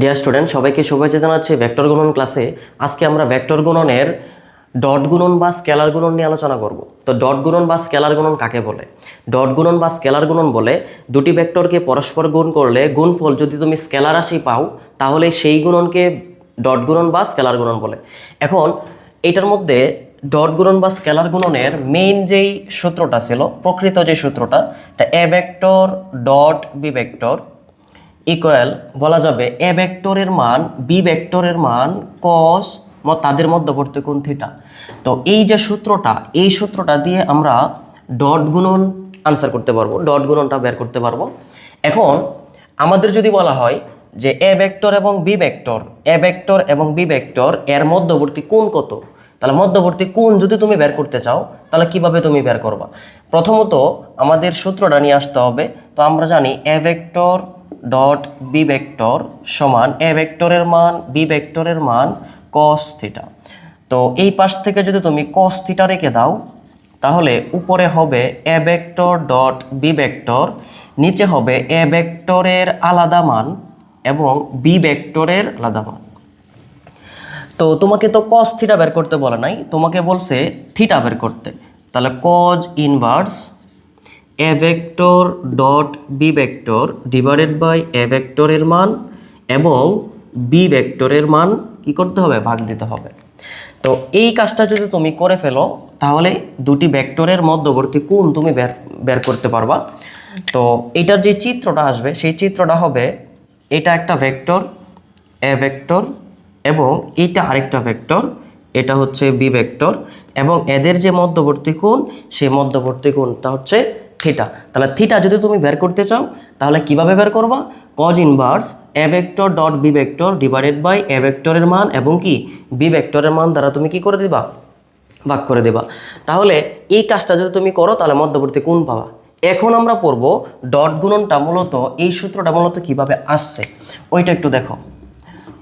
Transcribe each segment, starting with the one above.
Dear student সবাইকে শুভেচ্ছা জানাচ্ছি ভেক্টর গুণন ক্লাসে আজকে আমরা ভেক্টর গুণনের ডট গুণন বা স্কেলার গুণন নিয়ে আলোচনা করব। তো ডট গুণন বা স্কেলার গুণন কাকে বলে? ডট গুণন বা স্কেলার গুণন বলে দুটি ভেক্টরকে পরস্পর গুণ করলে গুণফল যদি তুমি স্কেলার রাশি পাও, তাহলে সেই গুণনকে ডট গুণন বা স্কেলার গুণন বলে। এখন এটার মধ্যে ডট গুণন বা স্কেলার গুণনের মেইন যেই সূত্রটা ছিল, প্রকৃত যে সূত্রটা A vector dot B vector equal বলা যাবে এ ভেক্টরের মান বি ভেক্টরের মান কস তাদের মধ্যবর্তী কোণ থিটা তো এই যে সূত্রটা, এই সূত্রটা দিয়ে আমরা ডট গুণন আনসার করতে পারব ডট গুণনটা বের করতে পারব। এখন আমাদের যদি বলা হয় যে এ ভেক্টর এবং বি ভেক্টর এ ভেক্টর এবং বি ভেক্টর এর মধ্যবর্তী কোণ কত? তাহলে মধ্যবর্তী কোণ যদি তুমি বের করতে চাও, তাহলে কীভাবে তুমি বের করবা? প্রথমত আমাদের সূত্রটা নিয়ে আসতে হবে। তো আমরা জানি A vector dot B vector সমান এ ভেক্টরের মান, বি ভেক্টরের মান কস থিটা তো এই পাশ থেকে যদি তুমি কস থিটা রেখে দাও, তাহলে উপরে হবে A vector dot B vector, নিচে হবে এ ভেক্টরের আলাদা মান এবং বি ভেক্টরের আলাদা মান। তো তোমাকে তো কস থিটা বের করতে বলে নাই, তোমাকে বলছে থিটা বের করতে। তাহলে cos inverse A vector dot B vector divided by A ভেক্টরের মান এবং বি ভেক্টরের মান কি করতে হবে? ভাগ দিতে হবে। তো এই কাজটা যদি তুমি করে ফেলো, তাহলে দুটি ভেক্টরের মধ্যবর্তী কোণ তুমি বের বের করতে পারবা। তো এটার যে চিত্রটা আসবে, সেই চিত্রটা হবে এটা একটা ভেক্টর এ ভেক্টর এবং এটা আরেকটা ভেক্টর এটা হচ্ছে বি ভেক্টর এবং এদের যে মধ্যবর্তী কোণ, সেই মধ্যবর্তী কোণটা হচ্ছে থিটা তাহলে থিটা যদি তুমি বের করতে চাও, তাহলে কীভাবে বের করবা? Cos inverse A dot B vector divided by A মান এবং কি? বি ভেক্টরের মান দ্বারা তুমি কি করে দিবা? ভাগ করে দেবা। তাহলে এই কাজটা যদি তুমি করো, তাহলে মধ্যবর্তী কোণ পাবা। এখন আমরা পড়ব ডট গুণনটা মূলত এই সূত্রটা মূলত কীভাবে আসছে। ওইটা একটু দেখো।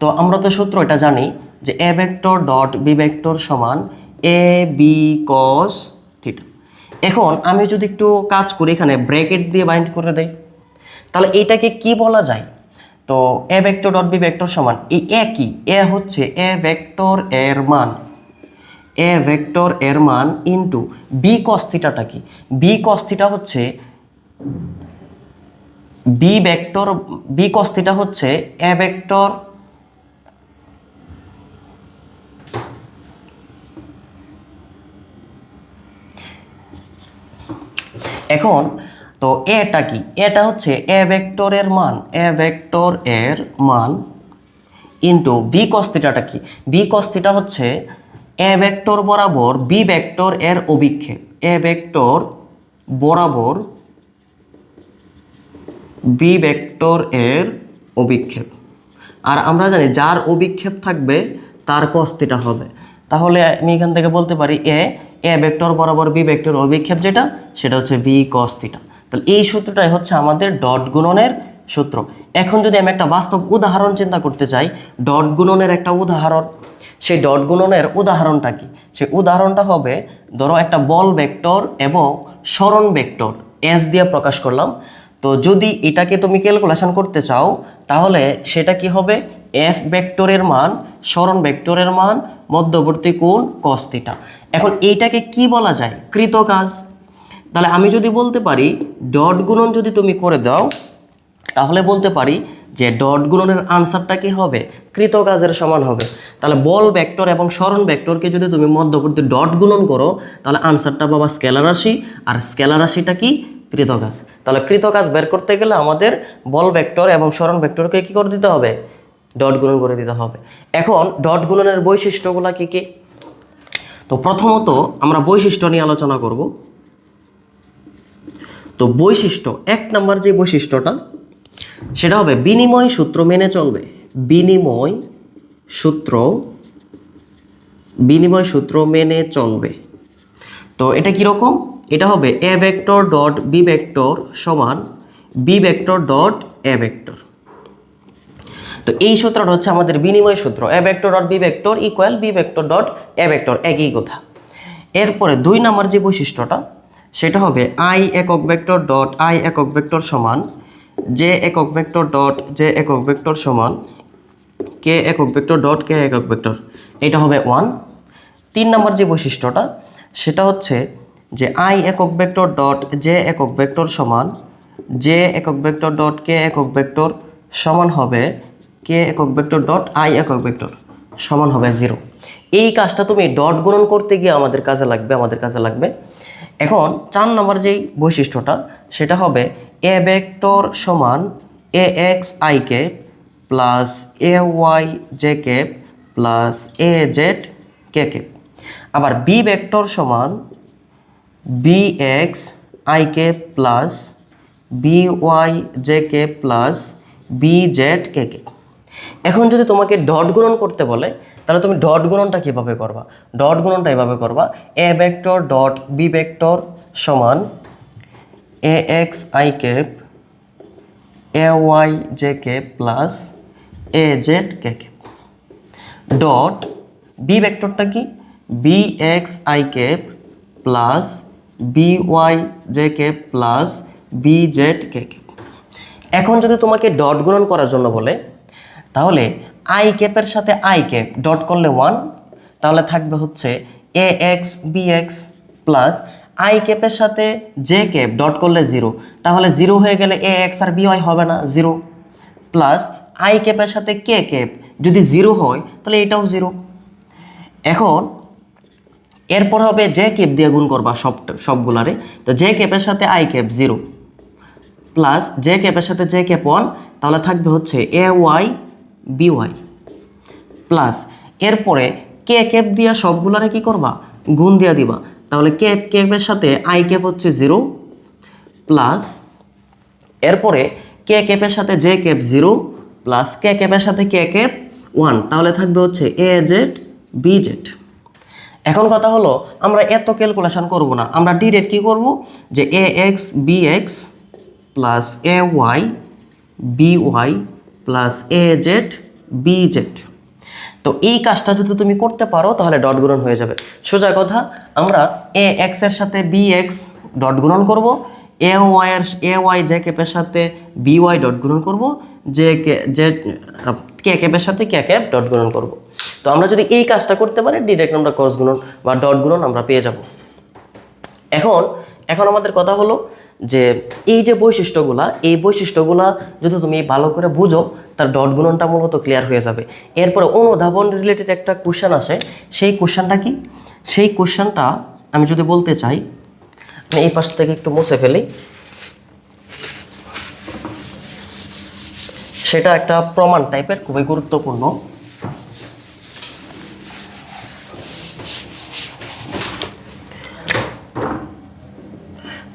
তো আমরা তো সূত্র এটা জানি যে A vector dot B vector সমান এ বি কস থিটা এখন আমি যদি একটু কাজ করি, এখানে ব্র্যাকেট দিয়ে বাইন্ড করে দেই, তাহলে এইটাকে কি বলা যায়? তো A vector dot B vector সমান, এই একই এ হচ্ছে এ ভেক্টর এর মান। এ ভেক্টর এর মান ইন্টু বি কস্থিটাটা কি? বি কস্থিটা হচ্ছে বি ভেক্টর বি কস্থিটা হচ্ছে এ ভেক্টর এখন, তো এটা কি? এটা হচ্ছে এ ভেক্টরের মান, এ ভেক্টর এর মান ইন্টু বি কস্তিটাটা কি? বি কস্তিটা হচ্ছে এ ভেক্টর বরাবর বি ভেক্টর এর অভিক্ষেপ। এ ভেক্টর বরাবর বি ভেক্টর এর অভিক্ষেপ। আর আমরা জানি যার অভিক্ষেপ থাকবে তার কস্তিটা হবে। তাহলে আমি এখান থেকে বলতে পারি এ এ ভেক্টর বরাবর বি ভেক্টর অভিক্ষেপ যেটা, সেটা হচ্ছে ভি কস্তিটা তাহলে এই সূত্রটাই হচ্ছে আমাদের ডট গুণনের সূত্র। এখন যদি আমি একটা বাস্তব উদাহরণ চিন্তা করতে চাই, ডট গুণনের একটা উদাহরণ। সেই ডট গুণনের উদাহরণটা কি? সেই উদাহরণটা হবে, ধরো একটা বল ভেক্টর এবং স্মরণ ভেক্টর, এস দিয়ে প্রকাশ করলাম। তো যদি এটাকে তুমি ক্যালকুলেশন করতে চাও, তাহলে সেটা কি হবে? এফ ভেক্টরের মান, স্মরণ ভেক্টরের মান মধ্যবর্তী কোণ কস থিটা এখন এইটাকে কি বলা যায়? কৃত কাজ তাহলে আমি যদি বলতে পারি, ডট গুণন যদি তুমি করে দাও, তাহলে বলতে পারি যে ডট গুণনের আনসারটা কি হবে? কৃত কাজের সমান হবে। তাহলে বল ভেক্টর এবং স্মরণ ভেক্টরকে যদি তুমি মধ্যবর্তী ডট গুণন করো, তাহলে আনসারটা পাবা স্কেলার রাশি। আর স্কেলার রাশিটা কি? কৃত কাজ তাহলে কৃত কাজ বের করতে গেলে আমাদের বল ভেক্টর এবং স্মরণ ভেক্টরকে কি করে দিতে হবে? ডট গুণন করে দিতে হবে। এখন ডট গুণনের বৈশিষ্ট্যগুলো কি কি? তো প্রথমত আমরা বৈশিষ্ট্য নিয়ে আলোচনা করব। তো বৈশিষ্ট্য, এক নম্বর যে বৈশিষ্ট্যটা, সেটা হবে বিনিময় সূত্র মেনে চলবে। বিনিময় সূত্র বিনিময় সূত্র মেনে চলবে। তো এটা কীরকম এটা হবে A vector dot B vector সমান B vector dot A vector. তো এই সূত্রটা হচ্ছে আমাদের বিনিময় সূত্র A vector dot B vector equal B vector dot A vector একই কথা। এরপরে দুই নম্বর যে বৈশিষ্ট্যটা, সেটা হবে আই একক ভেক্টর ডট আই একক ভেক্টর সমান জে একক ভেক্টর ডট জে একক ভেক্টর সমান কে একক ভেক্টর ডট কে একক ভেক্টর এটা হবে ওয়ান তিন নম্বর যে বৈশিষ্ট্যটা, সেটা হচ্ছে যে আই একক ভেক্টর ডট জে একক ভেক্টর সমান জে একক ভেক্টর ডট কে একক ভেক্টর সমান হবে কে একক ভেক্টর ডট আই একক ভেক্টর সমান হবে জিরো এই কাজটা তুমি ডট গুণন করতে গিয়ে আমাদের কাজে লাগবে, আমাদের কাজে লাগবে। এখন চার নম্বর যেই বৈশিষ্ট্যটা, সেটা হবে এ ভেক্টর সমান A X I K plus A Y J K plus A Z K K আবার বি ভেক্টর সমান B X I K plus B Y J K plus B Z K K এখন যদি তোমাকে dot গুণন করতে বলে, তাহলে তুমি ডট গুণনটা কীভাবে করবা? ডট গুণনটা এভাবে করবা A vector dot B vector সমান A X I cap A Y J K plus A Z K K dot B ভেক্টরটা কি? B X I cap plus B Y J K plus B Z K K এখন যদি তোমাকে dot গুণন করার জন্য বলে তাহলে আই ক্যাপের সাথে আই ক্যাপ ডট করলে ওয়ান তাহলে থাকবে হচ্ছে A X B X plus I ক্যাপের সাথে জে ক্যাপ ডট করলে জিরো তাহলে জিরো হয়ে গেলে এ এক্স আর বি ওয়াই হবে না জিরো প্লাস আই ক্যাপের সাথে কে ক্যাপ যদি জিরো হয়, তাহলে এটাও জিরো এখন এরপর হবে জে ক্যাপ দিয়ে গুণ করবা সব, সবগুলারে, তো জে ক্যাপের সাথে I cap zero plus J ক্যাপের সাথে জে ক্যাপ ওয়ান তাহলে থাকবে হচ্ছে A Y B Y plus এরপরে কে ক্যাপ দিয়া সবগুলারে কি করবা? গুণ দিয়া দিবা। তাহলে কে ক্যাপের সাথে আই ক্যাপ হচ্ছে জিরো প্লাস এরপরে কে ক্যাপের সাথে J cap zero plus K ক্যাপের সাথে কে ক্যাপ ওয়ান তাহলে থাকবে হচ্ছে এ জেড বি জেড এখন কথা হলো, আমরা এত ক্যালকুলেশন করব না। আমরা ডিরেক্ট কি করব? যে A X B X plus A Y B Y plus A Z B Z তো এই কাজটা যদি তুমি করতে পারো, তাহলে ডট গুণন হয়ে যাবে। সোজা কথা, আমরা এ এক্সের সাথে বি এক্স ডট গুণন করব এ ওয়াই এর এ ওয়াই জে ক্যাপের সাথে বি ওয়াই ডট গুণন করব যে যে কে ক্যাপের সাথে কে ক্যাপ ডট গুণন করব। তো আমরা যদি এই কাজটা করতে পারি ডিরেক্ট আমরা ক্রস গুণন বা ডট গুণন আমরা পেয়ে যাব। এখন এখন আমাদের কথা হলো যে এই যে বৈশিষ্ট্যগুলা, এই বৈশিষ্ট্যগুলা যদি তুমি ভালো করে বুঝো, তার ডট গুণনটা মূলত ক্লিয়ার হয়ে যাবে। এরপরে অনুধাবন রিলেটেড একটা কোশ্চেন আসে। সেই কোশ্চেনটা কি? সেই কোশ্চেনটা আমি যদি বলতে চাই, আমি এই পাশ থেকে একটু মুছে ফেলি। সেটা একটা প্রমাণ টাইপের খুবই গুরুত্বপূর্ণ।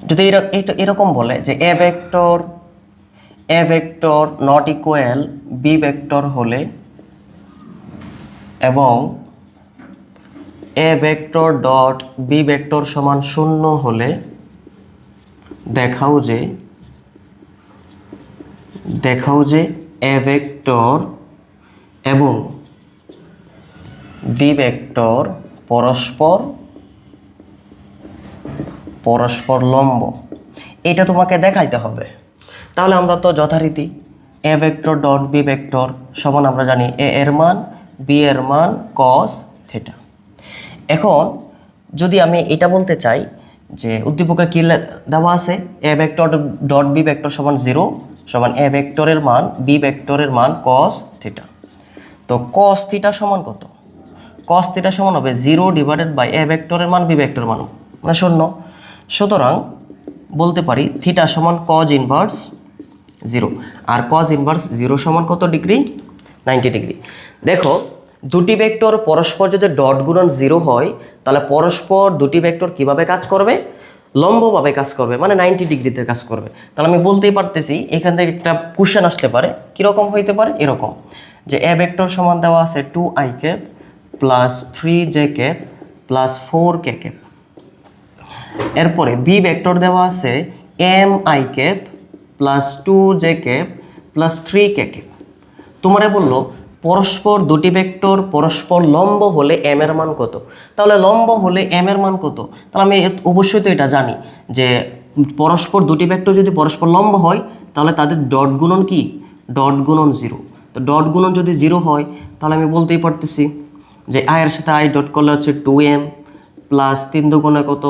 যদি এরা- এরকম বলে যে A vector A vector not equal B vector হলে এবং A vector dot B vector সমান শূন্য হলে দেখাও যে দেখাও যে এ ভেক্টর এবং বি ভেক্টর পরস্পর পরস্পর লম্ব। এটা তোমাকে দেখাইতে হবে। তাহলে আমরা তো যথারীতি A vector dot B vector সমান আমরা জানি এ এর মান বি এর মান কস থেটা এখন যদি আমি এটা বলতে চাই যে উদ্দীপকে কী দেওয়া আছে? A vector dot B vector সমান জিরো সমান এ ভেক্টরের মান বি ভেক্টরের মান কস থিটা তো কস থিটা সমান কত? কস থিটা সমান হবে জিরো ডিভাইডেড বাই এ ভেক্টরের মান বি ভেক্টরের মান। মানে শূন্য। সুতরাং বলতে পারি থিটা সমান কজ ইনভার্স জিরো আর কজ ইনভার্স জিরো সমান কত ডিগ্রি? Ninety degree. দেখো, দুটি ভেক্টর পরস্পর যদি ডট গুণন জিরো হয়, তাহলে পরস্পর দুটি ভেক্টর কীভাবে কাজ করবে? লম্বভাবে কাজ করবে মানে নাইনটি ডিগ্রিতে কাজ করবে। তাহলে আমি বলতেই পারতেছি, এখান থেকে একটা কোশ্চেন আসতে পারে, কীরকম হইতে পারে? এরকম। যে এ ভেক্টর সমান দেওয়া আছে two I cap plus three J cap plus four K. Cap এরপরে বি ভেক্টর দেওয়া আছে M I cap plus two J cap plus three K cap তোমারে বলল, পরস্পর দুটি ভেক্টর পরস্পর লম্ব হলে এম এর মান কত? তাহলে লম্ব হলে এম এর মান কত? তাহলে আমি অবশ্যই তো এটা জানি যে পরস্পর দুটি ভেক্টর যদি পরস্পর লম্ব হয়, তাহলে তাদের ডট গুণন কি? ডট গুণন জিরো তো ডট গুণন যদি জিরো হয়, তাহলে আমি বলতেই পারতেছি যে আয়ের সাথে আই ডট করলে হচ্ছে টু এম প্লাস তিন দুগুণে কত?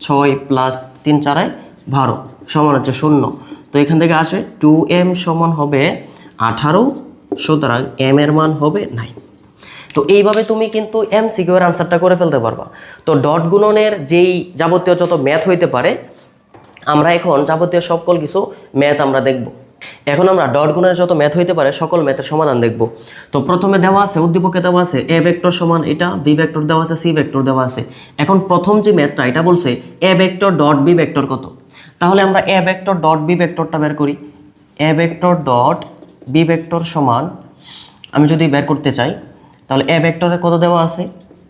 ছয় প্লাস তিন চারায় বারো সমান হচ্ছে শূন্য। তো এখান থেকে আসে টু এম সমান হবে আঠারো, সুতরাং এম এর মান হবে নাইন। তো এইভাবে তুমি কিন্তু এম সিকিউর আনসারটা করে ফেলতে পারবা। তো ডট গুণনের যেই যাবতীয় যত ম্যাথ হইতে পারে, আমরা এখন যাবতীয় সকল কিছু ম্যাথ আমরা দেখব। এখন আমরা ডট গুণের যত ম্যাথ হইতে পারে, সকল ম্যাথের সমাধান দেখব। তো প্রথমে দেওয়া আছে, উদ্দীপকে দেওয়া আছে এ ভেক্টর সমান এটা বি ভেক্টর দেওয়া আছে সি ভেক্টর দেওয়া আছে। এখন প্রথম যে ম্যাথটা এটা বলছে A vector dot B vector কত? তাহলে আমরা এ ভেক্টর ডট বি ভেক্টরটা বের করি। A vector dot B vector সমান, আমি যদি বের করতে চাই, তাহলে এ ভেক্টরে কত দেওয়া আছে?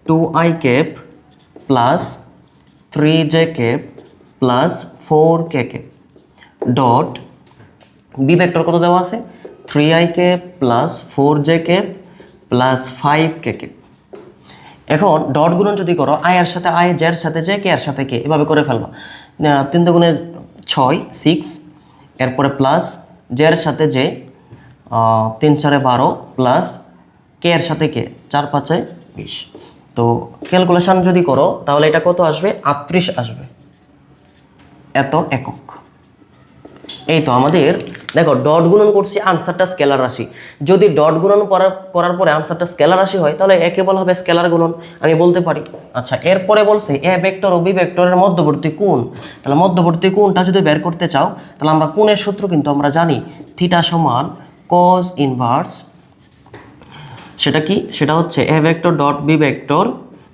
Two I cap plus three J cap plus four K cap dot B vector কত দেওয়া আছে? Three I cap plus four J cap plus five K. Cap এখন ডট গুণন যদি করো আয়ের সাথে আয় জের সাথে জে কে এর সাথে কে এভাবে করে ফেলবা। তিন দুগুণে ছয় সিক্স এরপরে প্লাস জের সাথে যে তিন চারে বারো প্লাস কে এর সাথে কে চার পাঁচে বিশ। তো ক্যালকুলেশান যদি করো, তাহলে এটা কত আসবে? আটত্রিশ আসবে। এত একক। এই তো আমাদের দেখো ডট গুণন করছি আনসারটা স্কেলার রাশি। যদি ডট গুণন করার করার পরে আনসারটা স্কেলার রাশি হয়, তাহলে একে বলা হবে স্কেলার গুণন। আমি বলতে পারি আচ্ছা এরপরে বলছে এ ভেক্টর ও বি ভেক্টরের মধ্যবর্তী কোণ। তাহলে মধ্যবর্তী কোণটা যদি বের করতে চাও, তাহলে আমরা কোণের সূত্র কিন্তু আমরা জানি থিটা সমান কজ ইনভার্স সেটা কি? সেটা হচ্ছে A vector dot B vector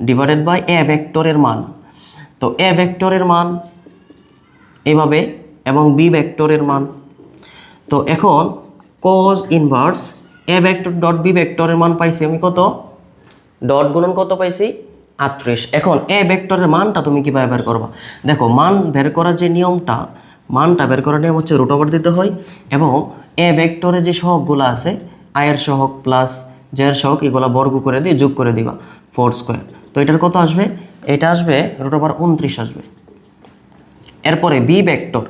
divided by A ভেক্টরের মান। তো এ ভেক্টরের মান এভাবে এবং বি ভেক্টরের মান। তো এখন cos inverse A vector dot B ভেক্টরের মান পাইছি আমি কত? ডট গুণন কত পাইছি? আটত্রিশ। এখন এ ভেক্টরের মানটা তুমি কীভাবে বের করবা? দেখো, মান বের করার যে নিয়মটা, মানটা বের করার নিয়ম হচ্ছে রুট ওভার দিতে হয় এবং এ ভেক্টরে যে সহগগুলো আছে আয়ের সহগ প্লাস জের সহগ, এগুলো বর্গ করে দিয়ে যোগ করে দিবা ফোর স্কোয়ার তো এটার কত আসবে? এটা আসবে রুট ওভার উনত্রিশ আসবে। এরপরে বি ভেক্টর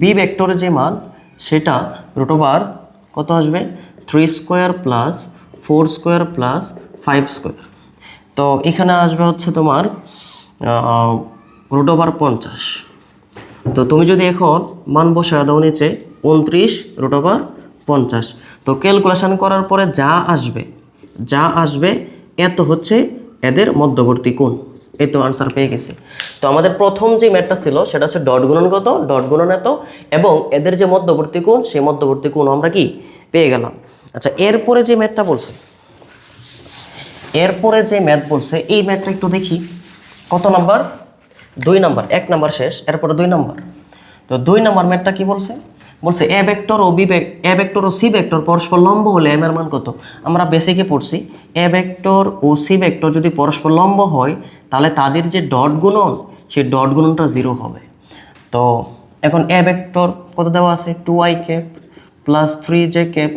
বি ভেক্টরের যে মান সেটা রুট ওভার কত আসবে? Three square plus four square plus five square তো এখানে আসবে হচ্ছে তোমার রুট ওভার পঞ্চাশ। তো তুমি যদি এখন মান বসে দাও নিচে, উনত্রিশ রুট ওভার পঞ্চাশ। তো ক্যালকুলেশান করার পরে যা আসবে যা আসবে এত হচ্ছে এদের মধ্যবর্তী কোণ। এই তো আনসার পেয়ে গেছি। তো আমাদের প্রথম যে ম্যাটটা ছিল, সেটা হচ্ছে ডট গুণন কত? ডট গুণন এত। এবং এদের যে মধ্যবর্তী কোণ, সেই মধ্যবর্তী কোণ আমরা কি? পেয়ে গেলাম। আচ্ছা এরপরে যে ম্যাথটা বলছে, এরপরে যে ম্যাথ বলছে, এই ম্যাথটা একটু দেখি। কত নাম্বার দুই নাম্বার এক নাম্বার শেষ, এরপরে দুই নাম্বার তো দুই নাম্বার ম্যাথটা কি বলছে? বলছে এ ভেক্টর ও বি এ ভেক্টর ও সি ভেক্টর পরস্পর লম্ব হলে এম এর মান কত? আমরা বেসিকে পড়ছি, এ ভেক্টর ও সি ভেক্টর যদি পরস্পর লম্ব হয়, তাহলে তাদের যে ডট গুণন, সেই ডট গুণনটা জিরো হবে। তো এখন এ ভেক্টর কত দেওয়া আছে? Two I cap plus three J cap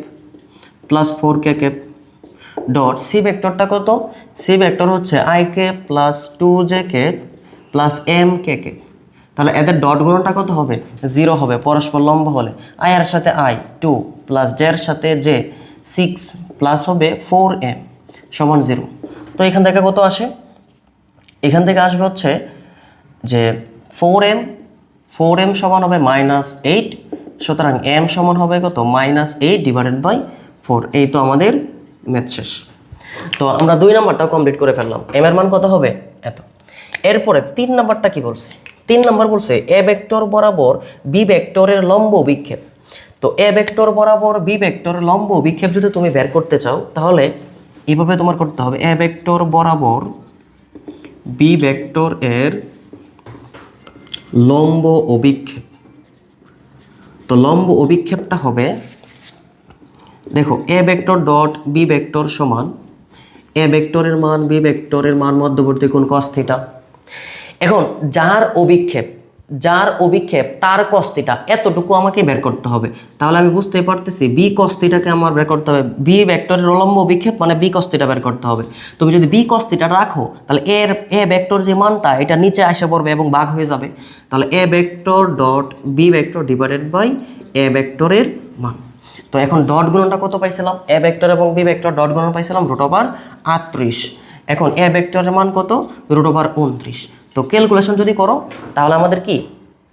plus four K cap dot C ভেক্টরটা কত? সি ভেক্টর হচ্ছে I K plus two J K plus M K K তাহলে এদের ডট গুণনটা কত হবে? জিরো হবে, পরস্পর লম্ব হলে। আই এর সাথে আই টু প্লাস জের সাথে জে সিক্স প্লাস হবে ফোর এম সমান জিরো তো এখান থেকে কত আসে? এখান থেকে আসবে হচ্ছে যে ফোর এম ফোর এম সমান হবে মাইনাস এইট সুতরাং এম সমান হবে কত? Minus eight divided by four এই তো আমাদের ম্যাথ শেষ। তো আমরা দুই নাম্বারটাও কমপ্লিট করে ফেললাম। এম এর মান কত হবে? এত। এরপরে তিন নাম্বারটা কি বলছে? তিন নম্বর বলছে, এ ভেক্টর বরাবর বি ভেক্টরের লম্ব বিক্ষেপ। তো এ ভেক্টর বরাবর বি ভেক্টরের লম্ব বিক্ষেপ যদি তুমি বের করতে চাও, তাহলে এইভাবে তোমার করতে হবে। এ ভেক্টর বরাবর বি ভেক্টর এর লম্ব অভিক্ষেপ। তো লম্ব অভিক্ষেপটা হবে, দেখো, A vector dot B vector সমান, এ ভেক্টরের মান বি ভেক্টরের মান মধ্যবর্তী cos থিটা এখন যার অভিক্ষেপ যার অভিক্ষেপ, তার কস্তিটা এতটুকু আমাকে বের করতে হবে। তাহলে আমি বুঝতে পারতেছি বি কস্তিটাকে আমার বের করতে হবে। বি ভেক্টরের অলম্ব অভিক্ষেপ মানে বি কস্তিটা বের করতে হবে। তুমি যদি বি কস্তিটা রাখো, তাহলে এর এ ভেক্টর যে মানটা, এটা নিচে আসে পড়বে এবং বাঘ হয়ে যাবে। তাহলে A vector dot B vector divided by A ভেক্টরের মান। তো এখন ডট গুণনটা কত পাইছিলাম? এ ভেক্টর এবং বি ভেক্টর ডট গুণন পাইছিলাম রুট ওভার আটত্রিশ। এখন এ ভেক্টরের মান কত? রুট ওভার উনত্রিশ। তো ক্যালকুলেশন যদি করো, তাহলে আমাদের কি?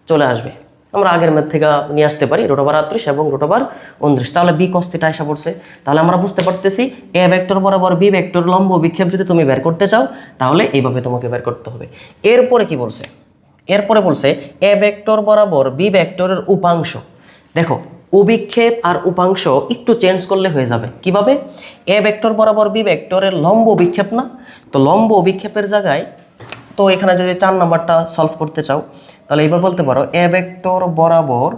চলে আসবে। আমরা আগের ম্যাথ থেকে নিয়ে আসতে পারি রুট ওভার আটত্রিশ এবং রুট ওভার উনত্রিশ। তাহলে বি কস্তিটা আসা পড়ছে। তাহলে আমরা বুঝতে পারতেছি এ ভেক্টর বরাবর বি ভেক্টর লম্ব বিক্ষেপ যদি তুমি বের করতে চাও, তাহলে এইভাবে তোমাকে বের করতে হবে। এরপরে কি বলছে? এরপরে বলছে এ ভেক্টর বরাবর বি ভেক্টরের উপাংশ। দেখো, অভিক্ষেপ আর উপাংশ একটু চেঞ্জ করলে হয়ে যাবে। কীভাবে? এ ভেক্টর বরাবর বি ভেক্টরের লম্ব বিক্ষেপ না? তো লম্ব অভিক্ষেপের জায়গায় তো এখানে যদি চার নাম্বারটা সলভ করতে চাও, তাহলে এইবার বলতে পারো এ ভেক্টর বরাবর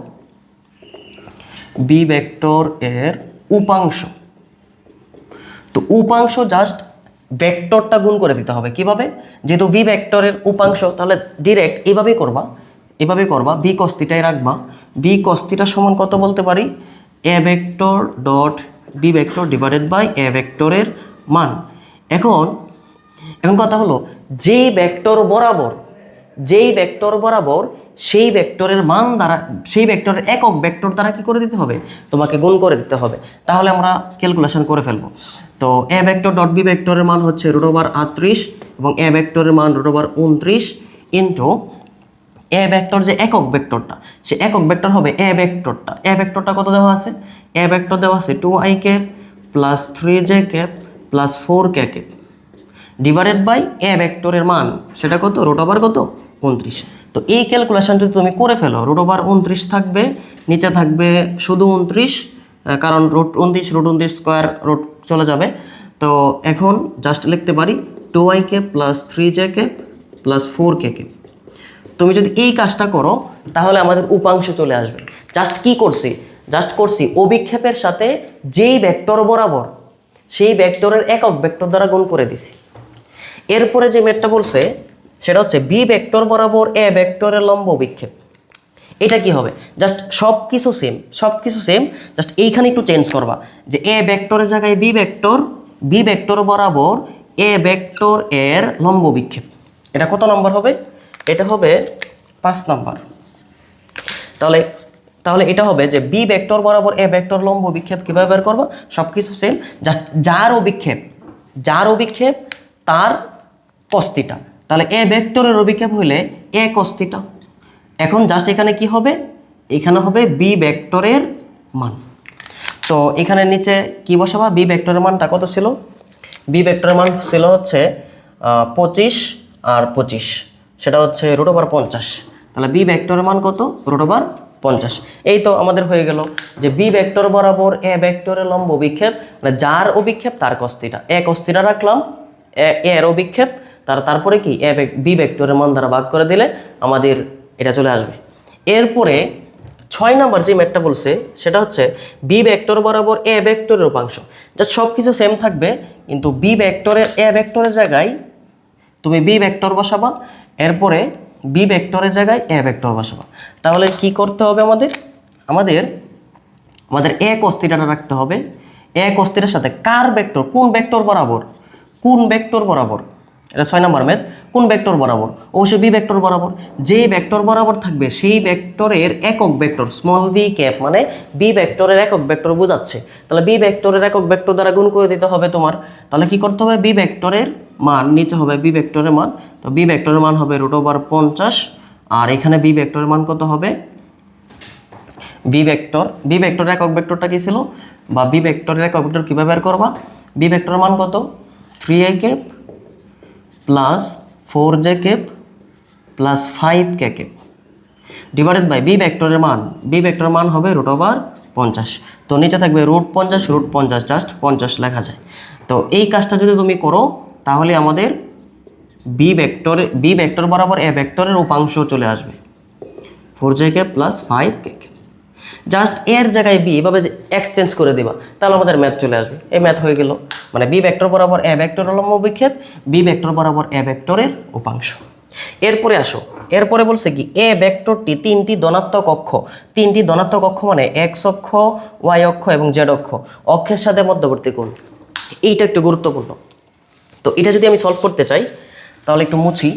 বি ভেক্টর এর উপাংশ। তো উপাংশ জাস্ট ভেক্টরটা গুণ করে দিতে হবে। কীভাবে? যেহেতু বি ভেক্টরের উপাংশ, তাহলে ডিরেক্ট এভাবেই করবা। এভাবে করবা বি কস্তিটাই রাখবা। বি কস্তিটা সমান কত বলতে পারি? A vector dot B vector divided by A ভেক্টরের মান। এখন এখন কথা হলো যেই ভেক্টর বরাবর, যেই ভেক্টর বরাবর সেই ভেক্টরের মান দ্বারা, সেই ভেক্টরের একক ভেক্টর দ্বারা কি করে দিতে হবে? তোমাকে গুণ করে দিতে হবে। তাহলে আমরা ক্যালকুলেশন করে ফেলব। তো এ ভেক্টর ডট বি ভেক্টরের মান হচ্ছে ওভার আটত্রিশ এবং এ ভেক্টরের মান রুট ওভার উনত্রিশ ইন্টু এ ভেক্টর যে একক ভেক্টরটা সে একক ভেক্টর হবে এ ভেক্টরটা এ ভেক্টরটা কত দেওয়া আছে? এ ভেক্টর দেওয়া আছে two I cap plus three J cap plus four K. Cap divided by A ভেক্টরের মান, সেটা কত? রুট ওভার কত? উনত্রিশ। তো এই ক্যালকুলেশন যদি তুমি করে ফেলো রুট ওভার উনত্রিশ থাকবে, নিচে থাকবে শুধু উনত্রিশ কারণ রুট উনত্রিশ রুট উনত্রিশ স্কোয়ার রুট চলে যাবে। তো এখন জাস্ট লিখতে পারি two I cap plus three J cap plus four K cap. তুমি যদি এই কাজটা করো, তাহলে আমাদের উপাংশ চলে আসবে। জাস্ট কি করছি? জাস্ট করছি অভিক্ষেপের সাথে যেই ভেক্টর বরাবর, সেই ভেক্টরের একক ভেক্টর দ্বারা গুণ করে দিছি। এরপরে যে মেটটা বলছে, সেটা হচ্ছে বি ভেক্টর বরাবর এ ভেক্টরের লম্ব বিক্ষেপ। এটা কি হবে? জাস্ট সব কিছু সেম সব কিছু সেম জাস্ট এইখানে একটু চেঞ্জ করবা। যে এ ভেক্টরের জায়গায় বি ভেক্টর বি ভেক্টর বরাবর এ ভেক্টর এর লম্ব বিক্ষেপ। এটা কত নম্বর হবে? এটা হবে পাঁচ নম্বর। তাহলে তাহলে এটা হবে যে বি ভেক্টর বরাবর এ ভেক্টর লম্ব বিক্ষেপ কীভাবে বের করব? সব কিছু সেম জাস্ট যার অভিক্ষেপ যার অভিক্ষেপ তার কস্তিটা তাহলে এ ভেক্টরের অভিক্ষেপ হইলে এ কস্তিটা এখন জাস্ট এখানে কি হবে? এখানে হবে বি ভেক্টরের মান। তো এখানে নিচে কি বসাবা? বি ভেক্টরের মানটা কত ছিল? বি ভেক্টরের মান ছিল হচ্ছে পঁচিশ আর পঁচিশ। সেটা হচ্ছে রুট ওভার পঞ্চাশ। তাহলে বি ভেক্টরের মান কত? রুট ওভার পঞ্চাশ। এই তো আমাদের হয়ে গেল যে বি ভেক্টর বরাবর এ ভেক্টরের লম্ব অভিক্ষেপ মানে যার অভিক্ষেপ তার কস্তিটা এ কস্তিটা রাখলাম, এ, এর অভিক্ষেপ তার তারপরে কি? এ বি ভেক্টরের মান দ্বারা ভাগ করে দিলে আমাদের এটা চলে আসবে। এরপরে ছয় নাম্বার যে ম্যাটটা বলছে, সেটা হচ্ছে বি ভেক্টর বরাবর এ ভেক্টরের উপাংশ। যা সব কিছু সেম থাকবে, কিন্তু বি ভেক্টরের এ ভেক্টরের জায়গায় তুমি বি ভেক্টর বসাবা, এরপরে বি ভেক্টরের জায়গায় এ ভেক্টর বসাবা। তাহলে কি করতে হবে আমাদের? আমাদের আমাদের এক অস্থিরাটা রাখতে হবে। এক অস্থিরের সাথে কার ভেক্টর, কোন ভেক্টর বরাবর? কোন ভেক্টর বরাবর? এটা ছয় নম্বর ম্যাথ কোন ভেক্টর বরাবর? অবশ্যই বি ভেক্টর বরাবর। যেই ভেক্টর বরাবর থাকবে, সেই ভেক্টরের একক ভেক্টর স্মল বি ক্যাপ মানে বি ভেক্টরের একক ভেক্টর বোঝাচ্ছে। তাহলে বি ভেক্টরের একক ভেক্টর দ্বারা গুণ করে দিতে হবে তোমার। তাহলে কি করতে হবে? বি ভেক্টরের মান, নিচে হবে বি ভেক্টরের মান। তো বি ভেক্টরের মান হবে রুট ওভার পঞ্চাশ। আর এখানে বি ভেক্টরের মান কত হবে? বি ভেক্টর বি ভেক্টরের একক ভেক্টরটা কি ছিল? বা বি ভেক্টরের একক ভেক্টর কীভাবে বের করবা? বি ভেক্টরের মান কত? Three I cap plus four J cap plus five K cap divided by B ভেক্টরের মান. বি ভেক্টরের মান হবে রুট ওভার পঞ্চাশ। তো নিচে থাকবে রুট পঞ্চাশ রুট পঞ্চাশ জাস্ট পঞ্চাশ লেখা যায়। তো এই কাজটা যদি তুমি করো, তাহলে আমাদের বি ভেক্টর বি ভেক্টর বরাবর এ ভেক্টরের উপাংশ চলে আসবে। Four J cap plus five K cap just এর জায়গায় বি এভাবে এক্সচেঞ্জ করে দিবা, তাহলে আমাদের ম্যাথ চলে আসবে। এই ম্যাথ হয়ে গেল। মানে বি ভেক্টর বরাবর এ ভেক্টর লম্ব বিক্ষেপ বি ভেক্টর বরাবর এ ভেক্টরের উপাংশ। এরপরে আসো। এরপরে বলছে কি এ ভেক্টরটি তিনটি ধনাত্মক অক্ষ। তিনটি ধনাত্মক অক্ষ মানে এক্স অক্ষ ওয়াই অক্ষ এবং জেড অক্ষ। অক্ষের সাথে মধ্যবর্তী কোণ। এইটা একটু গুরুত্বপূর্ণ। তো এটা যদি আমি সলভ করতে চাই, তাহলে একটু মুছি।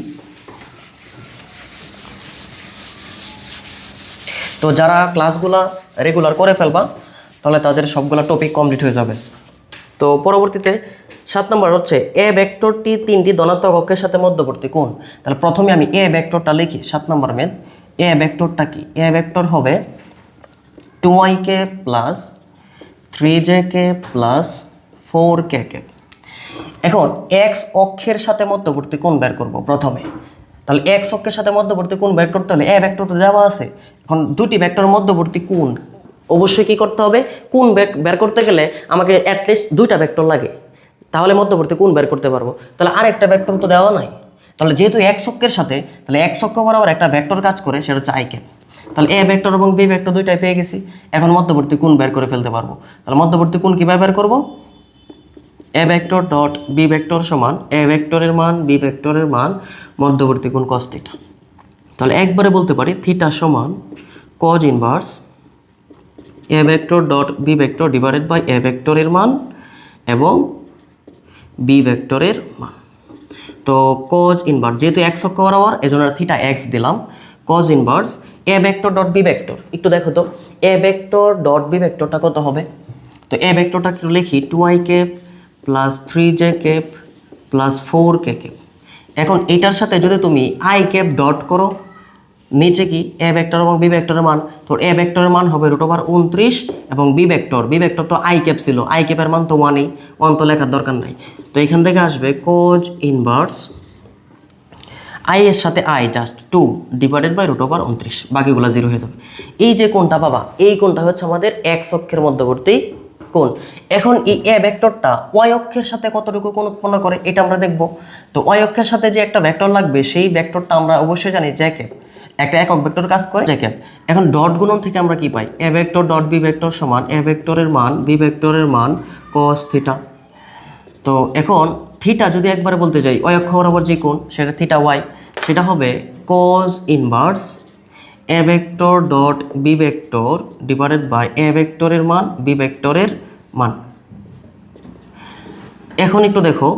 তো যারা ক্লাসগুলা রেগুলার করে ফেলবা, তাহলে তাদের সবগুলো টপিক কমপ্লিট হয়ে যাবে। তো পরবর্তীতে সাত নম্বর হচ্ছে এ ভেক্টরটি তিনটি ধনাত্মক অক্ষের সাথে মধ্যবর্তী কোণ। তাহলে প্রথমে আমি এ ভেক্টরটা লিখি, সাত নম্বর মেদ এ ভেক্টরটা কি? এ ভেক্টর হবে two Y cap plus three J cap plus four K cap এখন এক্স অক্ষের সাথে মধ্যবর্তী কোণ বের করব প্রথমে। তাহলে এক্স অক্ষের সাথে মধ্যবর্তী কোন বের করতে হলে এ ভেক্টর তো দেওয়া আছে। এখন দুটি ভেক্টর মধ্যবর্তী কোন? অবশ্যই কি করতে হবে? কোন বের- করতে গেলে আমাকে অ্যাটলিস্ট দুইটা ভেক্টর লাগে। তাহলে মধ্যবর্তী কোন বের করতে পারব? তাহলে আরেকটা ভেক্টর তো দেওয়া নাই। তাহলে যেহেতু এক্স অক্ষের সাথে, তাহলে এক্স অক্ষ বরাবর একটা ভেক্টর কাজ করে, সেটা হচ্ছে আই ক্যাপ তাহলে এ ভেক্টর এবং বি ভেক্টর দুইটাই পেয়ে গেছি। এখন মধ্যবর্তী কোন বের করে ফেলতে পারব? তাহলে মধ্যবর্তী কোণ কীভাবে বের করব? A vector dot B vector সমান, এ ভেক্টরের মান বি ভেক্টরের মান, মধ্যবর্তী কোণ কস থিটা তাহলে একবারে বলতে পারি থিটা সমান cos inverse A vector dot B vector divided by A ভেক্টরের মান এবং বি ভেক্টরের মান। তো কজ ইনভার্স যেহেতু এক্স অক্ষ বরাবর এই জন্য থিটা এক্স দিলাম। Cos inverse A vector dot B vector একটু দেখো তো এ ভেক্টর ডট বি ভেক্টরটা কত হবে? তো এ ভেক্টরটা একটু লিখি two I cap plus three J cap plus four K cap এখন এটার সাথে যদি তুমি আই কেপ ডট করো, নিচে কি এ ভেক্টর এবং বি ভেক্টরের মান? তো এ ভেক্টরের মান হবে রুট ওভার উনত্রিশ এবং বি ভেক্টর বি ভেক্টর তো আই ক্যাপ ছিল আই ক্যাপের মান তো ওয়ানই ওয়ান তো লেখার দরকার নাই। তো এখান থেকে আসবে কোজ ইনভার্স আই এর সাথে I just two divided by root over উনত্রিশ, বাকিগুলো জিরো হয়ে যাবে। এই যে কোনটা পাবা, এই কোনটা হচ্ছে আমাদের এক্স অক্ষের মধ্যবর্তী কোণ? এখন এই এ ভেক্টরটা ওয়াই অক্ষের সাথে কতটুকু কোণ উৎপন্ন করে এটা আমরা দেখব। তো ওয়াই অক্ষের সাথে যে একটা ভেক্টর লাগবে, সেই ভেক্টরটা আমরা অবশ্যই জানি জ্যাকে একটা একক ভেক্টর কাজ করে জ্যাকে এখন ডট গুণন থেকে আমরা কি পাই? A vector dot B vector সমান এ ভেক্টরের মান বি ভেক্টরের মান কস থিটা তো এখন থিটা যদি একবারে বলতে যাই ওই অক্ষ বরাবর যে কোণ, সেটা থিটা ওয়াই সেটা হবে cos inverse A vector dot B vector divided by A ভেক্টরের মান বি ভেক্টরের মান। এখন একটু দেখো।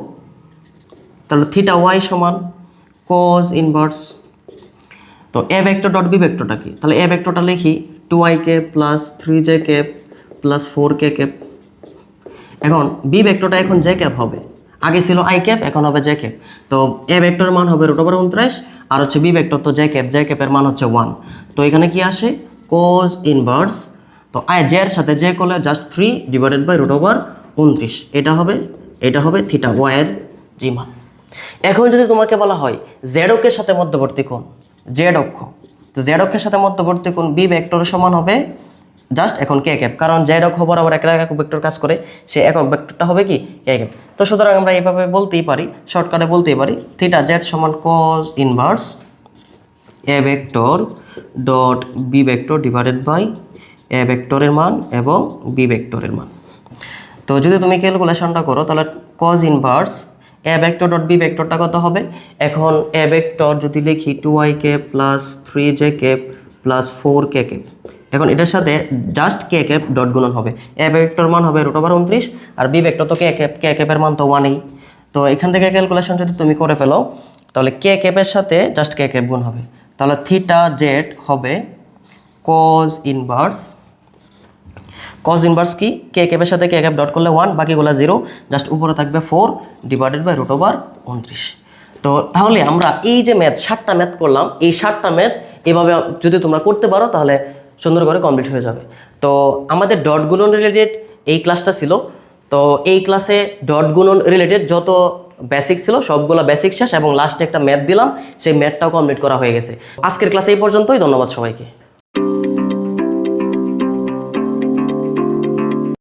তাহলে থিটা ওয়াই সমান কজ ইনভার্স তো এ ভেক্টর ডট বি ভেক্টরটা কি? তাহলে এ ভেক্টরটা লিখি two I cap plus three J cap plus four K cap এখন বি ভেক্টরটা এখন জে ক্যাপ হবে। আগে ছিল আই ক্যাপ এখন হবে জে ক্যাপ তো এ ভেক্টরের মান হবে রুট ওভার উনত্রিশ, আর হচ্ছে বি ভেক্টর তো জে ক্যাপ জে ক্যাপের মান হচ্ছে ওয়ান তো এখানে কি আসে? কোজ ইনভার্স তো আই জে এর সাথে জে করলে just three divided by root over উনত্রিশ। এটা হবে এটা হবে থিটা ওয়াইয়ের জি মান। এখন যদি তোমাকে বলা হয় জেড অক্ষের সাথে মধ্যবর্তী কোণ জেড অক্ষ। তো জেড অক্ষের সাথে মধ্যবর্তী কোণ বি ভেক্টরের সমান হবে জাস্ট এখন কে ক্যাপ কারণ জেড অক্ষ বরাবর একটা একক ভেক্টর কাজ করে, সে একক ভেক্টরটা হবে কি? কে ক্যাপ তো সুতরাং আমরা এইভাবে বলতেই পারি শর্টকাটে বলতেই পারি থিটা জেড সমান cos inverse A vector dot B vector divided by A ভেক্টরের মান এবং বি ভেক্টরের মান। তো যদি তুমি ক্যালকুলেশনটা করো, তাহলে cos inverse A vector dot B ভেক্টরটা কত হবে? এখন এ ভেক্টর যদি লিখি two I cap plus three J cap plus four K cap এখন এটার সাথে জাস্ট কে ক্যাপ ডট গুণন হবে। এ ভেক্টর মান হবে রুট ওভার উনত্রিশ আর বি ভেক্টর তো কে ক্যাপ কে ক্যাপের মান তো ওয়ানেই তো এখান থেকে ক্যালকুলেশন যদি তুমি করে ফেলো, তাহলে কে ক্যাপের সাথে জাস্ট কে ক্যাপ গুণ হবে। তাহলে থিটা জেড হবে কজ ইনভার্স কজ ইনভার্স কি? কে ক্যাপের সাথে কে ক্যাপ ডট করলে ওয়ান বাকিগুলো জিরো জাস্ট উপরে থাকবে four divided by root over উনত্রিশ। তো তাহলে আমরা এই যে ম্যাথ সাতটা ম্যাথ করলাম, এই সাতটা ম্যাথ এভাবে যদি তোমরা করতে পারো, তাহলে সুন্দর করে কমপ্লিট হয়ে যাবে। তো আমাদের ডট গুণন রিলেটেড এই ক্লাসটা ছিল। তো এই ক্লাসে ডট গুণন রিলেটেড যত বেসিক ছিল, সবগুলো বেসিক শেষ এবং লাস্টে একটা ম্যাথ দিলাম, সেই ম্যাথটাও কমপ্লিট করা হয়ে গেছে। আজকের ক্লাসে এই পর্যন্তই, ধন্যবাদ সবাইকে।